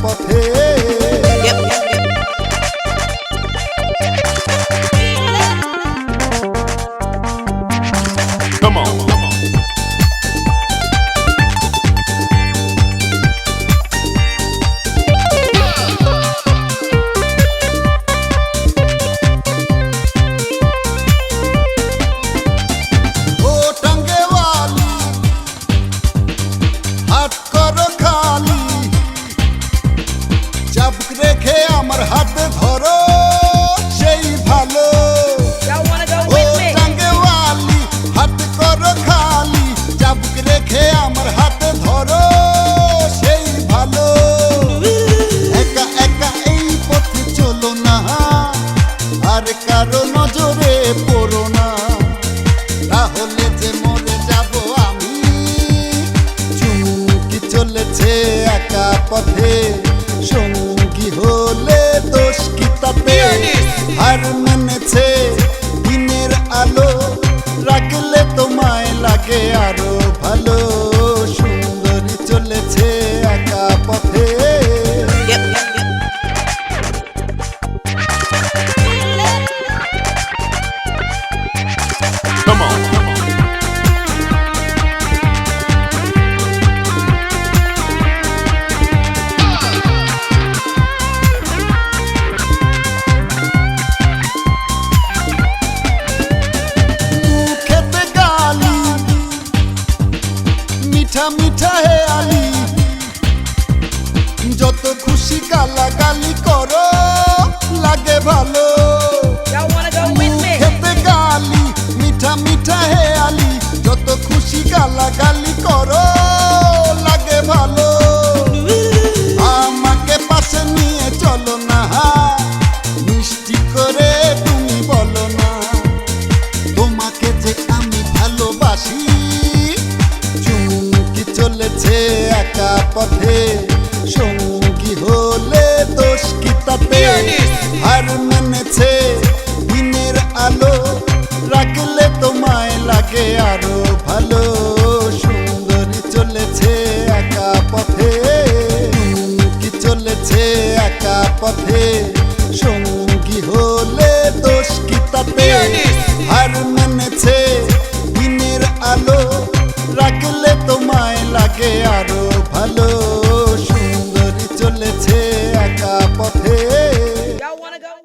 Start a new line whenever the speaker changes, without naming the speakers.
pode ter. কারও নজরে পড়ো না। তাহলে যে মরে যাব আমি চুমকি চলেছে একা পথে? যত খুশি গালা গালি করো লাগে ভালো? খেতে গালি মিঠা মিঠা হে আলি যত খুশি গালা গালি করো লাগে ভালো। আমাকে পাশে নিয়ে চলো না মিষ্টি করে তুমি বলো না। তোমাকে যে আমি ভালোবাসি চুমকি চলেছে একা পথে। পথে সঙ্গী হলে দোষ কি তাতে? আর মেনেছে দিনের আলো রাখলে তোমায় লাগে আরও ভালো।